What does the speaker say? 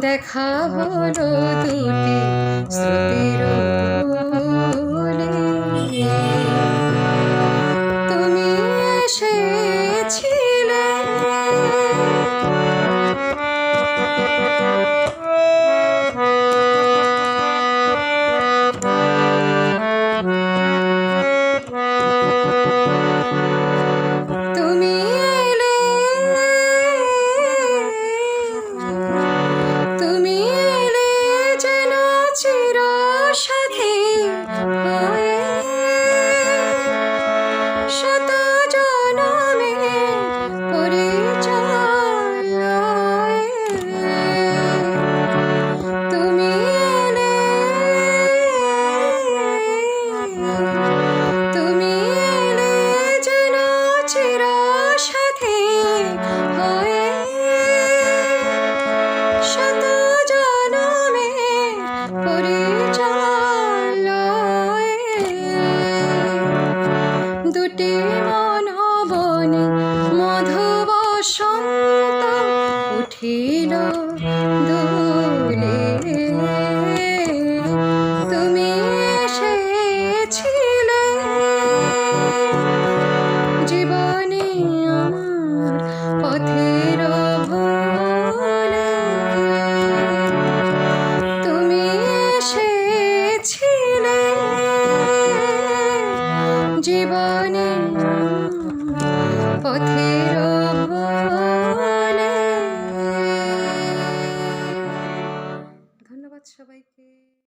দেখা হলো দুটি শ্রুতির শত পথের ধন্যবাদ সবাই